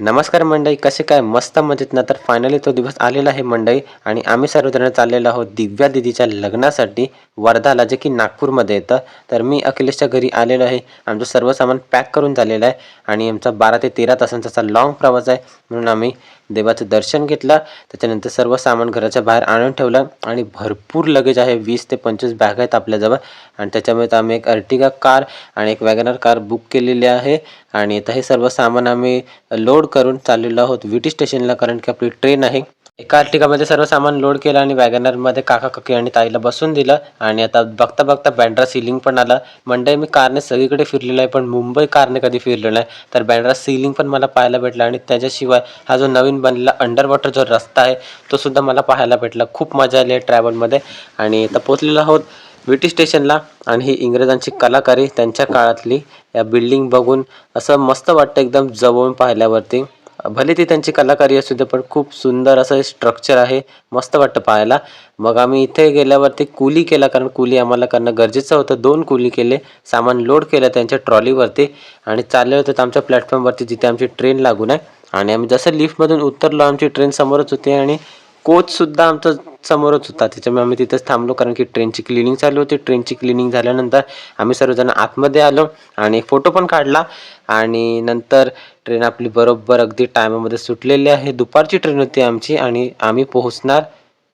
नमस्कार मंडळी कसे काय? मस्त मजेत ना? तर फायनली तो दिवस आलेला आहे मंडळी. आणि आम्ही सर्वजण चाललेलो आहोत दिव्या दिदीच्या लग्नासाठी वर्धाला जे की नागपूरमध्ये येतं. तर मी अखिलेशच्या घरी आलेलो आहे. आमचं सर्व सामान पॅक करून झालेलं आहे. आणि आमचा बारा ते तेरा तासांचा असा प्रवास आहे. म्हणून आम्ही देवाचं दर्शन घेतलं त्याच्यानंतर सर्व सामान घराच्या बाहेर आणून ठेवलं आणि भरपूर लगेज आहे वीस ते पंचवीस बॅग आहेत आपल्याजवळ. आणि त्याच्यामुळे तर आम्ही एक अर्टिगा कार आणि एक वॅगनर कार बुक केलेली आहे. आणि आता हे सर्व सामान आम्ही लोड करून चाललेलो आहोत विटी स्टेशनला कारण की आपली ट्रेन आहे. एका अर्टिकामध्ये सर्व सामान लोड केलं आणि वॅगनरमध्ये काका काकी आणि ताईला बसून दिलं. आणि आता बघता बघता बँड्रा सिलिंग पण आलं. मंडई मी कारने सगळीकडे फिरलेलो आहे पण मुंबई कारने कधी फिरलो नाही. तर बँड्रा सिलिंग पण मला पाहायला भेटला आणि त्याच्याशिवाय हा जो नवीन बनलेला अंडर वॉटर जो रस्ता आहे तो सुद्धा मला पाहायला भेटला. खूप मजा आली आहे ट्रॅव्हलमध्ये आणि आता पोचलेलो आहोत ब्रिटिश स्टेशनला आणि ही इंग्रजांची कलाकारी त्यांच्या काळातली या बिल्डिंग बघून असं मस्त वाटतं एकदम जवळून पाहिल्यावरती. भले ती त्यांची कलाकारी असू दे पण खूप सुंदर असं स्ट्रक्चर आहे. मस्त वाटतं पाहायला. मग आम्ही इथे गेल्यावरती कुली केला कारण कुली आम्हाला करणं गरजेचं होतं. दोन कुली केले सामान लोड केलं त्यांच्या ट्रॉलीवरती आणि चालले होते आमच्या प्लॅटफॉर्मवरती जिथे आमची ट्रेन लागून आहे. आणि आम्ही जसं लिफ्टमधून उतरलो आमची ट्रेन समोरच होती आणि कोचसुद्धा आमचं समोरच होता. त्याच्यामुळे आम्ही तिथंच थांबलो कारण की ट्रेनची क्लिनिंग चालू होती. ट्रेनची क्लिनिंग झाल्यानंतर आम्ही सर्वजण आतमध्ये आलो आणि फोटो पण काढला. आणि नंतर ट्रेन आपली बरोबर अगदी टायमामध्ये सुटलेली आहे. दुपारची ट्रेन होती आमची आणि आम्ही पोहोचणार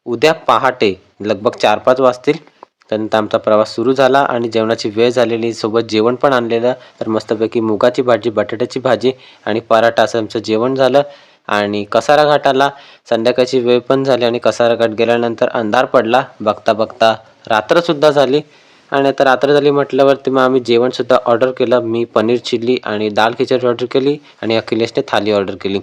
उद्या पहाटे लगभग चार पाच वाजतील. त्यानंतर आमचा प्रवास सुरू झाला आणि जेवणाची वेळ झालेली. सोबत जेवण पण आणलेलं. तर मस्तपैकी मुगाची भाजी बटाट्याची भाजी आणि पराठा असं आमचं जेवण झालं. आणि कसारा घाटाला संध्याकाळची वेळ पण झाली आणि कसारा घाट गेल्यानंतर अंधार पडला. बघता बघता रात्रसुद्धा झाली. आणि आता रात्र झाली म्हटल्यावरती मग आम्ही जेवणसुद्धा ऑर्डर केलं. मी पनीर चिल्ली आणि दाल खिचडी ऑर्डर केली आणि अखिलेशने थाली ऑर्डर केली.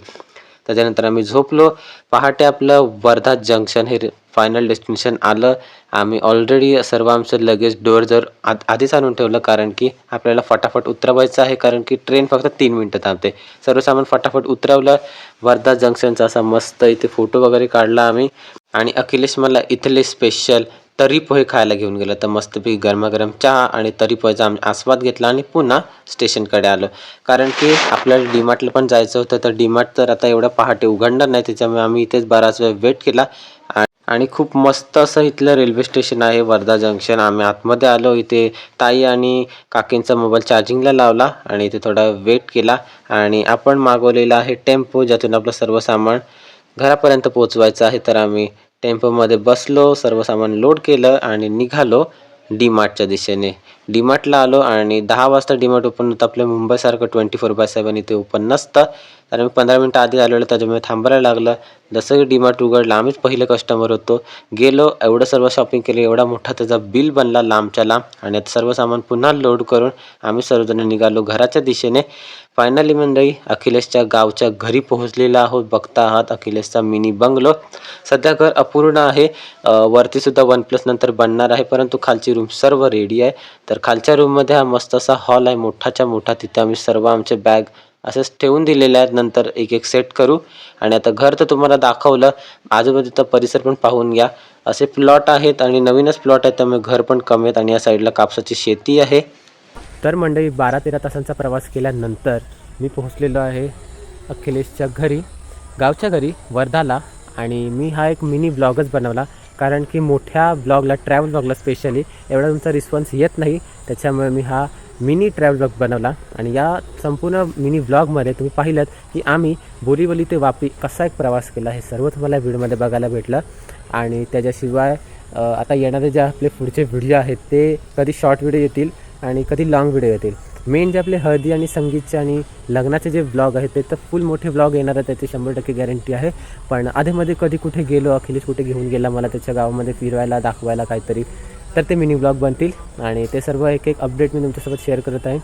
त्याच्यानंतर आम्ही झोपलो. पहाटे आपलं वर्धा जंक्शन हे फायनल डेस्टिनेशन आलं. आम्ही ऑलरेडी सर्व आमचं लगेज डोअर जर आध आधीच आणून ठेवलं कारण की आपल्याला फटाफट उतरवायचं आहे कारण की ट्रेन फक्त तीन मिनटं थांबते. सर्व सामान फटाफट उतरवलं. वर्धा जंक्शनचा असा मस्त इथे फोटो वगैरे काढला आम्ही. आणि अखिलेश मला इथले स्पेशल तरी पोहे खायला घेऊन गेलं. तर मस्तपैकी गरमागरम चहा आणि तरी पोहेचा आम्ही आस्वाद घेतला आणि पुन्हा स्टेशनकडे आलो. कारण की आपल्याला डीमार्टला पण जायचं होतं तर डीमार्ट तर आता एवढं पहाटे उघडणार नाही त्याच्यामुळे आम्ही इथेच बराच वेळ वेट केला. आणि खूप मस्त असं इथलं रेल्वे स्टेशन आहे वर्धा जंक्शन आम्ही आतमध्ये आलो इथे ताई आणि काकींचा मोबाईल चार्जिंगला लावला आणि इथे थोडा वेट केला. आणि आपण मागवलेला आहे टेम्पो ज्यातून आपलं सर्व सामान घरापर्यंत पोचवायचं आहे. तर आम्ही टेम्पोमध्ये बसलो सर्व सामान लोड केलं आणि निघालो डी मार्टच्या दिशेने. डीमार्टला आलो आणि दहा वाजता डीमार्ट ओपन होतं. आपल्या मुंबईसारखं ट्वेंटी फोर बाय सेवन इथे ओपन नसतं. तर आम्ही पंधरा मिनटं आधी आलेलो त्याच्यामुळे थांबायला लागलं. जसं की डीमार्ट उघडलं आम्हीच पहिले कस्टमर होतो. गेलो एवढं सर्व शॉपिंग केलं एवढा मोठा त्याचा बिल बनला लांबच्या लांब. आणि आता सर्व सामान पुन्हा लोड करून आम्ही सर्वजण निघालो घराच्या दिशेने. फायनली मंडळी अखिलेशच्या गावच्या घरी पोहोचलेला आहोत. बघता आहात अखिलेशचा मिनी बंगलो सध्या घर अपूर्ण आहे. वरतीसुद्धा वन प्लस नंतर बनणार आहे परंतु खालची रूम सर्व रेडी आहे. तर खालच्या रूममध्ये हा मस्त असा हॉल आहे मोठाच्या मोठा. तिथे आम्ही सर्व आमचे बॅग असेच ठेवून दिलेले आहेत. नंतर एक एक सेट करू. आणि आता घर तर तुम्हाला दाखवलं. आजूबाजूचा परिसर पण पाहून घ्या. असे प्लॉट आहेत आणि नवीनच प्लॉट आहेत. त्यामुळे घर पण कमी आहेत आणि या साईडला कापसाची शेती आहे. तर मंडळी बारा तेरा तासांचा प्रवास केल्यानंतर मी पोहोचलेलो आहे अखिलेशच्या घरी गावच्या घरी वर्धाला. आणि मी हा एक मिनी ब्लॉगच बनवला. कारण की मोठ्या ब्लॉगला ट्रॅव्हल ब्लॉगला स्पेशली एवढा तुमचा रिस्पॉन्स येत नाही. त्याच्यामुळे मी हा मिनी ट्रॅव्हल ब्लॉग बनवला. आणि या संपूर्ण मिनी ब्लॉगमध्ये तुम्ही पाहिलं की आम्ही बोरीवली ते वापी कसा एक प्रवास केला हे सर्व तुम्हाला व्हिडिओमध्ये बघायला भेटलं. आणि त्याच्याशिवाय आता येणारे जे आपले पुढचे व्हिडिओ आहेत ते कधी शॉर्ट व्हिडिओ येतील आणि कधी लॉंग व्हिडिओ येतील. मेन जे आपले हळदी आणि संगीतचे आणि लग्नाचे जे ब्लॉग आहेत ते तर फुल मोठे ब्लॉग येणार आहे त्याची शंभर टक्के गॅरंटी आहे. पण आधीमध्ये कधी कुठे गेलो अखिलेश कुठे घेऊन गेला मला त्याच्या गावामध्ये फिरवायला दाखवायला काहीतरी तर ते मिनी ब्लॉग बनतील. आणि ते सर्व एक एक अपडेट मी तुमच्यासोबत शेअर करत आहे.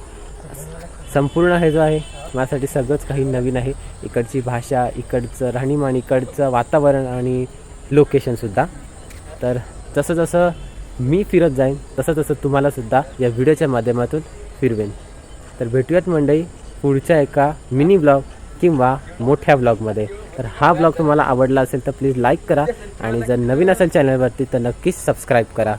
संपूर्ण हे जो आहे माझ्यासाठी सगळंच काही नवीन आहे. इकडची भाषा इकडचं राहणीमान इकडचं वातावरण आणि लोकेशनसुद्धा तर जसं जसं मी फिरत जाईन तसं तसं तुम्हालासुद्धा या व्हिडिओच्या माध्यमातून फिरवेन. तर भेटूयात मंडळी पुढच्या एका मिनी ब्लॉग किंवा मोठ्या ब्लॉगमध्ये. तर हा ब्लॉग तुम्हाला आवडला असेल तर प्लीज लाईक करा आणि जर नवीन असेल चॅनलवरती तर नक्कीच सबस्क्राईब करा.